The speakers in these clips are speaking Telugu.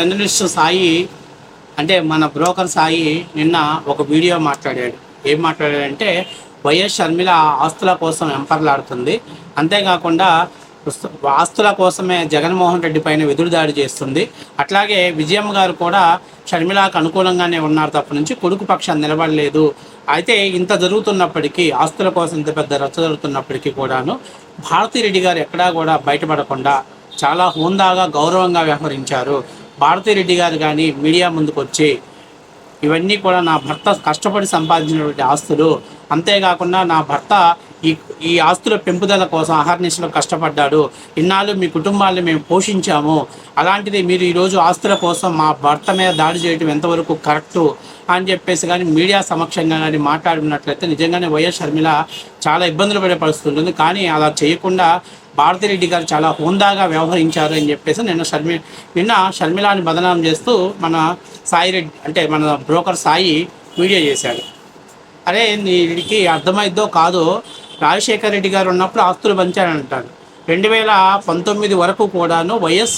జర్నలిస్ట్ సాయి అంటే మన బ్రోకర్ సాయి నిన్న ఒక వీడియో మాట్లాడాడు. ఏం మాట్లాడాడంటే వైఎస్ షర్మిల ఆస్తుల కోసం ఎంపర్లాడుతుంది. అంతేకాకుండా ఆస్తుల కోసమే జగన్మోహన్ రెడ్డి పైన వెదురుదాడి చేస్తుంది. అట్లాగే విజయమ్మ గారు కూడా షర్మిలాకు అనుకూలంగానే ఉన్నారు తప్ప నుంచి కొడుకు పక్షం నిలబడలేదు. అయితే ఇంత జరుగుతున్నప్పటికీ ఆస్తుల కోసం ఇంత పెద్ద రచ్చ జరుగుతున్నప్పటికీ కూడాను భారతిరెడ్డి గారు ఎక్కడా కూడా బయటపడకుండా చాలా హుందాగా గౌరవంగా వ్యవహరించారు. భారతిరెడ్డి గారు కానీ మీడియా ముందుకు వచ్చి ఇవన్నీ కూడా నా భర్త కష్టపడి సంపాదించినటువంటి ఆస్తులు. అంతేకాకుండా నా భర్త ఈ ఈ ఆస్తుల పెంపుదల కోసం అహర్నిశలో కష్టపడ్డాడు. ఇన్నాళ్ళు మీ కుటుంబాన్ని మేము పోషించాము. అలాంటిది మీరు ఈరోజు ఆస్తుల కోసం మా భర్త మీద దాడి చేయడం ఎంతవరకు కరెక్టు అని చెప్పేసి కానీ మీడియా సమక్షంగా కానీ మాట్లాడినట్లయితే నిజంగానే వైఎస్ షర్మిల చాలా ఇబ్బందులు పడే పరిస్థితి ఉంటుంది కానీ అలా చేయకుండా భారతిరెడ్డి గారు చాలా హోందాగా వ్యవహరించారు అని చెప్పేసి నిన్న షర్మి నిన్న షర్మిలాని బదనాం చేస్తూ మన సాయి రెడ్డి అంటే మన బ్రోకర్ సాయి వీడియో చేశాడు. అరే నీడికి అర్థమైద్దో కాదో రాజశేఖర రెడ్డి గారు ఉన్నప్పుడు ఆస్తులు పంచారని అంటాడు రెండు వేల పంతొమ్మిది వరకు కూడాను వైఎస్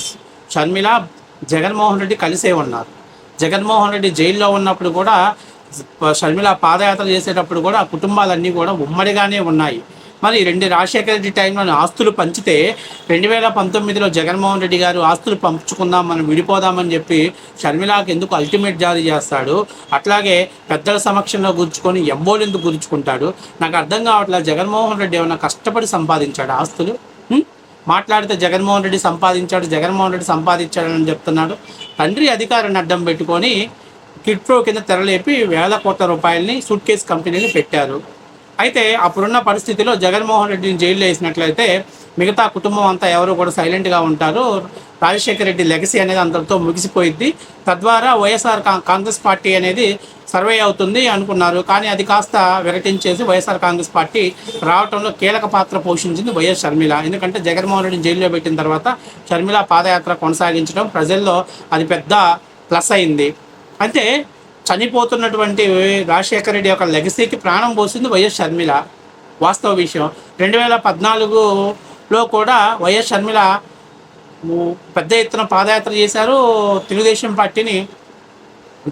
షర్మిల జగన్మోహన్ రెడ్డి కలిసే ఉన్నారు. జగన్మోహన్ రెడ్డి జైల్లో ఉన్నప్పుడు కూడా షర్మిల పాదయాత్ర చేసేటప్పుడు కూడా ఆ కుటుంబాలన్నీ కూడా ఉమ్మడిగానే ఉన్నాయి. మరి రెండు రాజశేఖర రెడ్డి టైంలో ఆస్తులు పంచితే రెండు వేల పంతొమ్మిదిలో జగన్మోహన్ రెడ్డి గారు ఆస్తులు పంచుకుందాం మనం విడిపోదామని చెప్పి షర్మిలాకి ఎందుకు అల్టిమేట్ జారీ చేస్తాడు? అట్లాగే పెద్దల సమక్షంలో గుర్చుకొని ఎవ్వోలు ఎందుకు గుర్చుకుంటాడు నాకు అర్థం కావట్లేదు జగన్మోహన్ రెడ్డి ఏమైనా కష్టపడి సంపాదించాడు ఆస్తులు? మాట్లాడితే జగన్మోహన్ రెడ్డి సంపాదించాడు జగన్మోహన్ రెడ్డి సంపాదించాడని చెప్తున్నాడు. తండ్రి అధికారాన్ని అడ్డం పెట్టుకొని కిడ్ప్రో కింద తెరలేపి వేల కోట్ల రూపాయలని సూట్ కేస్ కంపెనీని పెట్టారు. అయితే అప్పుడున్న పరిస్థితిలో జగన్మోహన్ రెడ్డిని జైల్లో వేసినట్లయితే మిగతా కుటుంబం అంతా ఎవరు కూడా సైలెంట్గా ఉంటారు. రాజశేఖర రెడ్డి లెగసీ అనేది అందరితో ముగిసిపోయింది తద్వారా వైఎస్ఆర్ కా- కాంగ్రెస్ పార్టీ అనేది సర్వే అవుతుంది అనుకున్నారు. కానీ అది కాస్త విరటించేసి వైఎస్ఆర్ కాంగ్రెస్ పార్టీ రావటంలో కీలక పాత్ర పోషించింది వైఎస్ షర్మిల. ఎందుకంటే జగన్మోహన్ రెడ్డిని జైల్లో పెట్టిన తర్వాత షర్మిల పాదయాత్ర కొనసాగించడం ప్రజల్లో అది పెద్ద ప్లస్ అయింది. అంటే చనిపోతున్నటువంటి రాజశేఖర రెడ్డి యొక్క లెగసీకి ప్రాణం పోసింది వైఎస్ షర్మిల. వాస్తవ విషయం. రెండు వేల పద్నాలుగులో కూడా వైఎస్ షర్మిల పెద్ద ఎత్తున పాదయాత్ర చేశారు. తెలుగుదేశం పార్టీని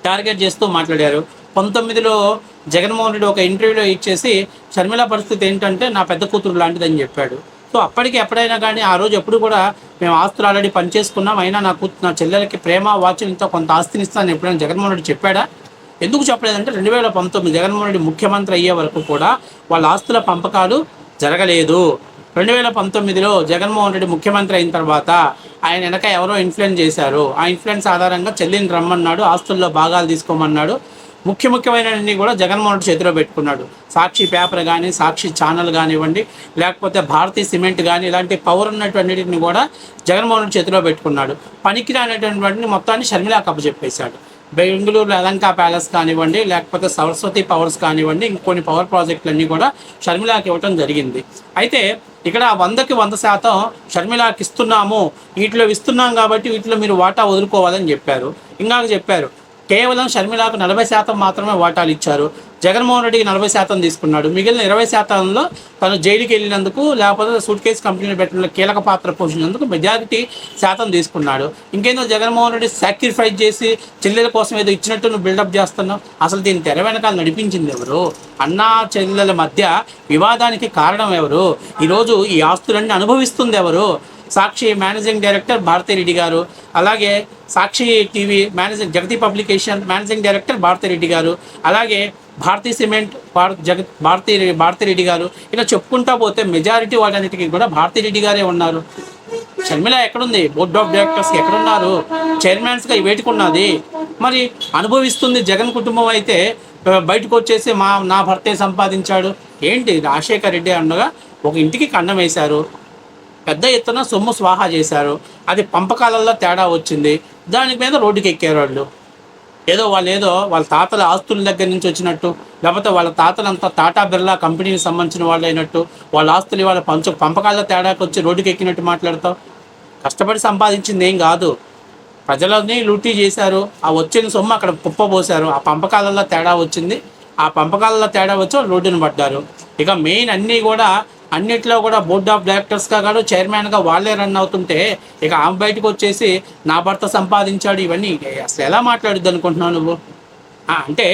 టార్గెట్ చేస్తూ మాట్లాడారు. పంతొమ్మిదిలో జగన్మోహన్ రెడ్డి ఒక ఇంటర్వ్యూలో ఇచ్చేసి షర్మిల పరిస్థితి ఏంటంటే నా పెద్ద కూతురు లాంటిదని చెప్పాడు. సో అప్పటికి ఎప్పుడైనా కానీ ఆ రోజు ఎప్పుడు కూడా మేము ఆస్తులు ఆల్రెడీ పనిచేసుకున్నాం. అయినా నా కూతు నా చెల్లెలకి ప్రేమ వాచ్యంతో కొంత ఆస్తిని ఇస్తాను ఎప్పుడైనా జగన్మోహన్ రెడ్డి చెప్పాడా? ఎందుకు చెప్పలేదంటే రెండు వేల పంతొమ్మిది జగన్మోహన్ రెడ్డి ముఖ్యమంత్రి అయ్యే వరకు కూడా వాళ్ళ ఆస్తుల పంపకాలు జరగలేదు. రెండు వేల పంతొమ్మిదిలో జగన్మోహన్ రెడ్డి ముఖ్యమంత్రి అయిన తర్వాత ఆయన వెనక ఎవరో ఇన్ఫ్లుయెన్స్ చేశారు. ఆ ఇన్ఫ్లుయెన్స్ ఆధారంగా చెల్లిని రమ్మన్నాడు ఆస్తుల్లో భాగాలు తీసుకోమన్నాడు. ముఖ్య ముఖ్యమైనవన్నీ కూడా జగన్మోహన్ రెడ్డి చేతిలో పెట్టుకున్నాడు. సాక్షి పేపర్ కానీ సాక్షి ఛానల్ కానివ్వండి లేకపోతే భారతీయ సిమెంట్ కానీ ఇలాంటి పవర్ ఉన్నటువంటిని కూడా జగన్మోహన్ రెడ్డి చేతిలో పెట్టుకున్నాడు. పనికిరానటువంటి మొత్తాన్ని షర్మిలా చెప్పేశాడు బెంగళూరు అలంకా ప్యాలెస్ కానివ్వండి లేకపోతే సరస్వతి పవర్స్ కానివ్వండి ఇంకొన్ని పవర్ ప్రాజెక్టులన్నీ కూడా షర్మిలాకి ఇవ్వటం జరిగింది. అయితే ఇక్కడ వందకి వంద శాతం షర్మిలాకి ఇస్తున్నాము వీటిలో ఇస్తున్నాం కాబట్టి వీటిలో మీరు వాటా వదులుకోవాలని చెప్పారు. ఇందాక చెప్పారు కేవలం షర్మిలాకు నలభై శాతం మాత్రమే వాటాలు ఇచ్చారు. జగన్మోహన్ రెడ్డికి నలభై శాతం తీసుకున్నాడు. మిగిలిన ఇరవై శాతంలో తను జైలుకి వెళ్ళినందుకు లేకపోతే సూట్ కేసు కంపెనీలు పెట్టడంలో కీలక పాత్ర పోషించినందుకు మెజారిటీ శాతం తీసుకున్నాడు. ఇంకేందో జగన్మోహన్ రెడ్డి సాక్రిఫైస్ చేసి చెల్లెల కోసం ఏదో ఇచ్చినట్టు నువ్వు బిల్డప్ చేస్తున్నావు. అసలు దీని తెర వెనకాల నడిపించింది ఎవరు? అన్నా చెల్లెల మధ్య వివాదానికి కారణం ఎవరు? ఈరోజు ఈ ఆస్తులన్నీ అనుభవిస్తుంది ఎవరు? సాక్షి మేనేజింగ్ డైరెక్టర్ భారతిరెడ్డి గారు అలాగే Sakshi TV managing Jagati publication managing director Bharathi Reddy గారు అలాగే భారతీ సిమెంట్ భారత్ జగత్ భారతీ భారతిరెడ్డి గారు. ఇలా చెప్పుకుంటా పోతే మెజారిటీ వాళ్ళన్నిటికీ కూడా భారతిరెడ్డి గారే ఉన్నారు. షర్మిల ఎక్కడుంది? బోర్డ్ ఆఫ్ డైరెక్టర్స్ ఎక్కడున్నారు? చైర్మన్స్గా వేటుకున్నది మరి అనుభవిస్తుంది జగన్ కుటుంబం అయితే బయటకు వచ్చేసి మా నా భర్తే సంపాదించాడు. ఏంటి రాజశేఖర్ రెడ్డి అనగా ఒక ఇంటికి కన్నం వేశారు. పెద్ద ఎత్తున సొమ్ము స్వాహా చేశారు. అది పంపకాలలో తేడా వచ్చింది. దాని మీద రోడ్డుకి ఎక్కారు వాళ్ళు. ఏదో వాళ్ళు ఏదో వాళ్ళ తాతల ఆస్తుల దగ్గర నుంచి వచ్చినట్టు లేకపోతే వాళ్ళ తాతలంతా టాటా బిర్లా కంపెనీకి సంబంధించిన వాళ్ళు అయినట్టు వాళ్ళ ఆస్తులు వాళ్ళ పంచ పంపకాల తేడాకి వచ్చి రోడ్డుకి ఎక్కినట్టు మాట్లాడతావు కష్టపడి సంపాదించింది ఏం కాదు. ప్రజలని లూటీ చేశారు. ఆ వచ్చిన సొమ్ము అక్కడ కుప్పబోసారు ఆ పంపకాలలో తేడా వచ్చింది. ఆ పంపకాలలో తేడా వచ్చి రోడ్డును రోడ్డున పడ్డారు ఇక మెయిన్ అన్నీ కూడా అన్నిట్లో కూడా బోర్డ్ ఆఫ్ డైరెక్టర్స్గా కాదు చైర్మన్గా వాళ్ళే రన్ అవుతుంటే ఇక ఆమె బయటకు వచ్చేసి నా భర్త సంపాదించాడు ఇవన్నీ. అసలు ఎలా మాట్లాడుద్ది అనుకుంటున్నావు నువ్వు? అంటే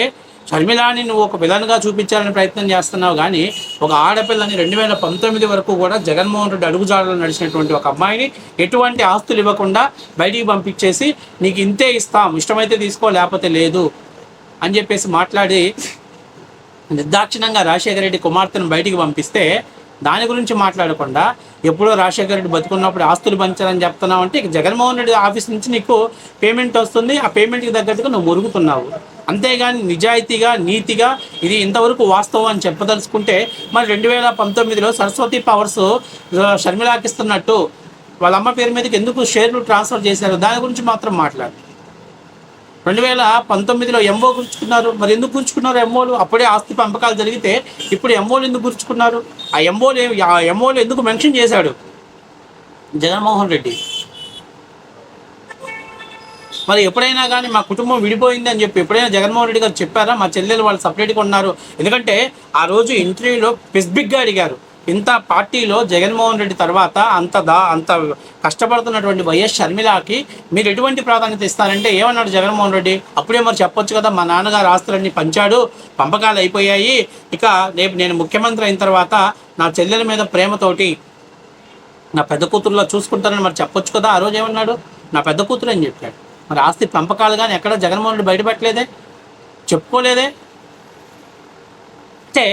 షర్మిలాని నువ్వు ఒక విలన్గా చూపించాలని ప్రయత్నం చేస్తున్నావు కానీ ఒక ఆడపిల్లని రెండు వేల పంతొమ్మిది వరకు కూడా జగన్మోహన్ రెడ్డి అడుగుజాడలో నడిచినటువంటి ఒక అమ్మాయిని ఎటువంటి ఆస్తులు ఇవ్వకుండా బయటికి పంపించేసి నీకు ఇంతే ఇస్తాం ఇష్టమైతే తీసుకో లేకపోతే లేదు అని చెప్పేసి మాట్లాడి నిర్దాక్షిణంగా రాజశేఖర రెడ్డి కుమార్తెను బయటికి పంపిస్తే దాని గురించి మాట్లాడకుండా ఎప్పుడో రాజశేఖర రెడ్డి బతుకున్నప్పుడు ఆస్తులు పంచాలని చెప్తున్నావు అంటే ఇక జగన్మోహన్ రెడ్డి ఆఫీస్ నుంచి నీకు పేమెంట్ వస్తుంది. ఆ పేమెంట్కి తగ్గట్టుగా నువ్వు మురుగుతున్నావు. అంతేగాని నిజాయితీగా నీతిగా ఇది ఇంతవరకు వాస్తవం అని చెప్పదలుచుకుంటే మరి రెండు వేల పంతొమ్మిదిలో సరస్వతి పవర్స్ షర్మిలాకిస్తున్నట్టు వాళ్ళ అమ్మ పేరు మీదకి ఎందుకు షేర్లు ట్రాన్స్ఫర్ చేశారు? దాని గురించి మాత్రం మాట్లాడు. రెండు వేల పంతొమ్మిదిలో ఎంఓ గుర్చుకున్నారు మరి ఎందుకు గుర్చుకున్నారు ఎంఓలు అప్పుడే ఆస్తి పంపకాలు జరిగితే ఇప్పుడు ఎంఓలు ఎందుకు గుర్చుకున్నారు ఆ ఎంఓలు ఆ ఎంఓలు ఎందుకు మెన్షన్ చేశాడు? జగన్మోహన్ రెడ్డి. మరి ఎప్పుడైనా కానీ మా కుటుంబం విడిపోయింది అని చెప్పి ఎప్పుడైనా జగన్మోహన్ రెడ్డి గారు చెప్పారా? మా చెల్లెలు వాళ్ళు సపరేట్గా ఉన్నారు. ఎందుకంటే ఆ రోజు ఇంటర్వ్యూలో స్పెసిఫిక్గా అడిగారు. ఇంత పార్టీలో జగన్మోహన్ రెడ్డి తర్వాత అంత దా అంత కష్టపడుతున్నటువంటి వైఎస్ షర్మిలాకి మీరు ఎటువంటి ప్రాధాన్యత ఇస్తారంటే ఏమన్నాడు జగన్మోహన్ రెడ్డి? అప్పుడే మరి చెప్పొచ్చు కదా మా నాన్నగారు ఆస్తులన్నీ పంచాడు పంపకాలు అయిపోయాయి. ఇక రేపు నేను ముఖ్యమంత్రి అయిన తర్వాత నా చెల్లెల మీద ప్రేమతోటి నా పెద్ద కూతురులో చూసుకుంటానని మరి చెప్పొచ్చు కదా ఆ రోజు ఏమన్నాడు? నా పెద్ద కూతురు అని చెప్పాడు. మరి ఆస్తి పంపకాలు కానీ ఎక్కడ జగన్మోహన్ రెడ్డి బయటపెట్టలేదే? చెప్పుకోలేదే? అంటే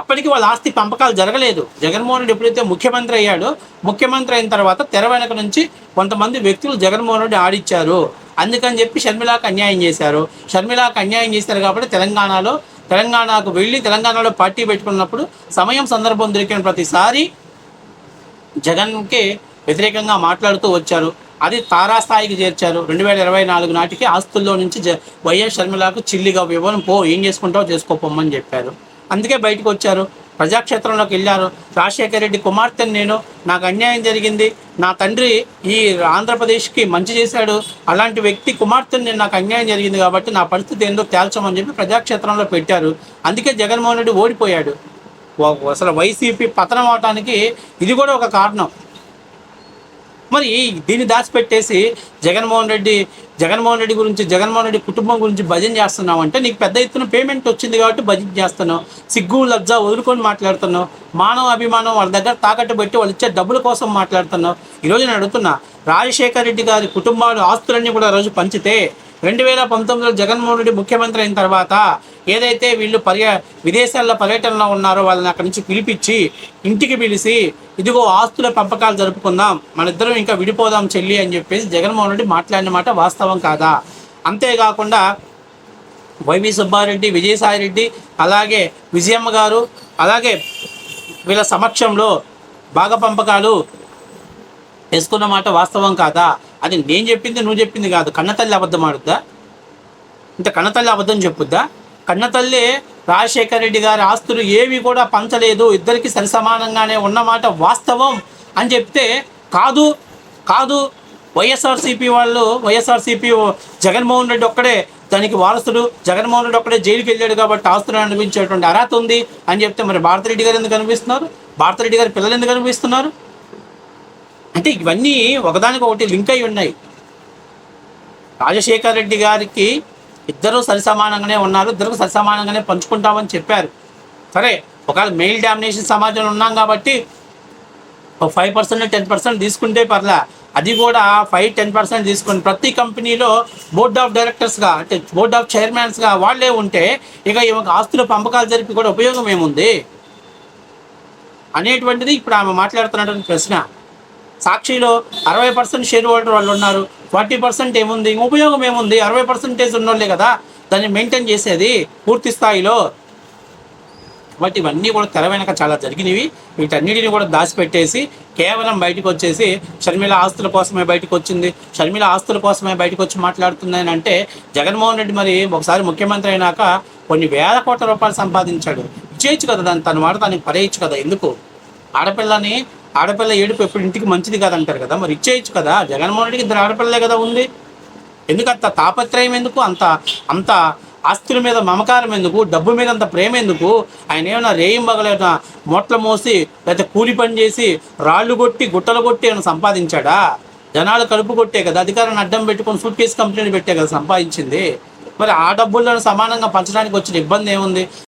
అప్పటికి వాళ్ళ ఆస్తి పంపకాలు జరగలేదు. జగన్మోహన్ రెడ్డి ఎప్పుడైతే ముఖ్యమంత్రి అయ్యాడో ముఖ్యమంత్రి అయిన తర్వాత తెర వెనక నుంచి కొంతమంది వ్యక్తులు జగన్మోహన్ రెడ్డి ఆడిచ్చారు. అందుకని చెప్పి షర్మిలాకు అన్యాయం చేశారు. షర్మిలాకు అన్యాయం చేశారు కాబట్టి తెలంగాణలో తెలంగాణకు వెళ్ళి తెలంగాణలో పార్టీ పెట్టుకున్నప్పుడు సమయం సందర్భం దొరికిన ప్రతిసారి జగన్కి వ్యతిరేకంగా మాట్లాడుతూ వచ్చారు. అది తారాస్థాయికి చేర్చారు. రెండు వేల ఇరవై నాలుగు నాటికి ఆస్తుల్లో నుంచి జ వైఎస్ షర్మిలాకు చిల్లిగా ఇవ్వను పో ఏం చేసుకుంటావో చేసుకోపోమ్మని చెప్పారు. అందుకే బయటకు వచ్చారు. ప్రజాక్షేత్రంలోకి వెళ్ళారు. రాజశేఖర రెడ్డి కుమార్తెను నేను నాకు అన్యాయం జరిగింది. నా తండ్రి ఈ ఆంధ్రప్రదేశ్కి మంచి చేశాడు. అలాంటి వ్యక్తి కుమార్తెను నేను నాకు అన్యాయం జరిగింది కాబట్టి నా పరిస్థితి ఏందో తేల్చమని చెప్పి ప్రజాక్షేత్రంలో పెట్టారు. అందుకే జగన్మోహన్ రెడ్డి ఓడిపోయాడు. అసలు వైసీపీ పతనం అవడానికి ఇది కూడా ఒక కారణం. మరి దీన్ని దాచిపెట్టేసి జగన్మోహన్ రెడ్డి జగన్మోహన్ రెడ్డి గురించి జగన్మోహన్ రెడ్డి కుటుంబం గురించి భజన చేస్తున్నావు అంటే నీకు పెద్ద ఎత్తున పేమెంట్ వచ్చింది కాబట్టి భజన చేస్తున్నావు. సిగ్గు లబ్జా వదులుకొని మాట్లాడుతున్నావు. మానవ అభిమానం వాళ్ళ దగ్గర తాకట్టు పెట్టి వాళ్ళు ఇచ్చే డబ్బుల కోసం మాట్లాడుతున్నావు. ఈరోజు నేను అడుగుతున్నా రాజశేఖర రెడ్డి గారి కుటుంబాలు ఆస్తులన్నీ కూడా రోజు పంచితే రెండు వేల పంతొమ్మిదిలో జగన్మోహన్ రెడ్డి ముఖ్యమంత్రి అయిన తర్వాత ఏదైతే వీళ్ళు పర్య విదేశాల్లో పర్యటనలో ఉన్నారో వాళ్ళని అక్కడి నుంచి పిలిపించి ఇంటికి పిలిచి ఇదిగో ఆస్తుల పంపకాలు జరుపుకుందాం మన ఇద్దరం ఇంకా విడిపోదాం చెల్లి అని చెప్పేసి జగన్మోహన్ రెడ్డి మాట్లాడిన మాట వాస్తవం కాదా? అంతేకాకుండా వైవి సుబ్బారెడ్డి విజయసాయి రెడ్డి అలాగే విజయమ్మ గారు అలాగే వీళ్ళ సమక్షంలో భాగ పంపకాలు వేసుకున్న మాట వాస్తవం కాదా? అది నేను చెప్పింది నువ్వు చెప్పింది కాదు. కన్నతల్లి అబద్ధం ఆడుద్దా? ఇంత కన్నతల్లి అబద్ధం చెప్పుద్దా? కన్నతల్లి రాజశేఖర రెడ్డి గారి ఆస్తులు ఏవి కూడా పంచలేదు. ఇద్దరికి సరి సమానంగానే ఉన్నమాట వాస్తవం అని చెప్తే కాదు కాదు. వైఎస్ఆర్సీపీ వాళ్ళు వైఎస్ఆర్సీపీ జగన్మోహన్ రెడ్డి ఒక్కడే దానికి వారసుడు. జగన్మోహన్ రెడ్డి ఒక్కడే జైలుకి వెళ్ళాడు కాబట్టి ఆస్తులు అనిపించేటువంటి అర్హత ఉంది అని చెప్తే మరి భారతిరెడ్డి గారు ఎందుకు కనిపిస్తున్నారు భారతిరెడ్డి గారి పిల్లలు ఎందుకు కనిపిస్తున్నారు అంటే ఇవన్నీ ఒకదానికి ఒకటి లింక్ అయి ఉన్నాయి. రాజశేఖర రెడ్డి గారికి ఇద్దరు సరిసమానంగానే ఉన్నారు ఇద్దరు సరిసమానంగానే పంచుకుంటామని చెప్పారు. సరే ఒకవేళ మెయిల్ డామినేషన్ సమాజంలో ఉన్నాం కాబట్టి ఒక ఫైవ్ పర్సెంట్ టెన్ పర్సెంట్ తీసుకుంటే పర్లే. అది కూడా ఫైవ్ టెన్ పర్సెంట్ తీసుకుని ప్రతి కంపెనీలో బోర్డ్ ఆఫ్ డైరెక్టర్స్గా అంటే బోర్డ్ ఆఫ్ చైర్మన్స్గా వాళ్ళే ఉంటే ఇక ఈమెకు ఆస్తుల పంపకాలు జరిపి కూడా ఉపయోగం ఏముంది? అనేటువంటిది ఇప్పుడు ఆమె మాట్లాడుతున్నటువంటి ప్రశ్న. సాక్షిలో అరవై పర్సెంట్ షేర్ హోల్డర్ వాళ్ళు ఉన్నారు. ఫార్టీ పర్సెంట్ ఏముంది? ఉపయోగం ఏముంది? అరవై పర్సెంటేజ్ ఉన్నోళ్ళే కదా. దాన్ని మెయింటైన్ చేసేది పూర్తి స్థాయిలో. కాబట్టి ఇవన్నీ కూడా తెర వెనక చాలా జరిగినవి. వీటన్నిటిని కూడా దాచిపెట్టేసి కేవలం బయటకు వచ్చేసి షర్మిల ఆస్తుల కోసమే బయటకు వచ్చింది షర్మిల ఆస్తుల కోసమే బయటకు వచ్చి మాట్లాడుతుంది అంటే జగన్మోహన్ రెడ్డి మరి ఒకసారి ముఖ్యమంత్రి అయినాక కొన్ని వేల కోట్ల రూపాయలు సంపాదించాడు. ఇచ్చేయచ్చు కదా దాన్ని తన మాట దానికి పడేయచ్చు కదా. ఎందుకు? ఆడపిల్లని ఆడపిల్ల ఏడుపు ఎప్పుడు ఇంటికి మంచిది కాదంటారు కదా? మరి ఇచ్చేయచ్చు కదా? జగన్మోహన్ రెడ్డికి ఇద్దరు ఆడపిల్లలే కదా ఉంది. ఎందుకు అంత తాపత్రయం ఎందుకు? అంత అంత ఆస్తుల మీద మమకారం ఎందుకు? డబ్బు మీద అంత ప్రేమ ఎందుకు? ఆయన ఏమైనా రేయింబగలేట మొట్ల మోసి లేకపోతే కూలి పని చేసి రాళ్ళు కొట్టి గుట్టలు కొట్టి ఆయన సంపాదించాడా? జనాలు కలుపు కొట్టే కదా? అధికారాన్ని అడ్డం పెట్టుకొని సూట్ కేసు కంప్లైంట్ పెట్టే కదా? సంపాదించింది. మరి ఆ డబ్బులను సమానంగా పంచడానికి వచ్చిన ఇబ్బంది ఏముంది?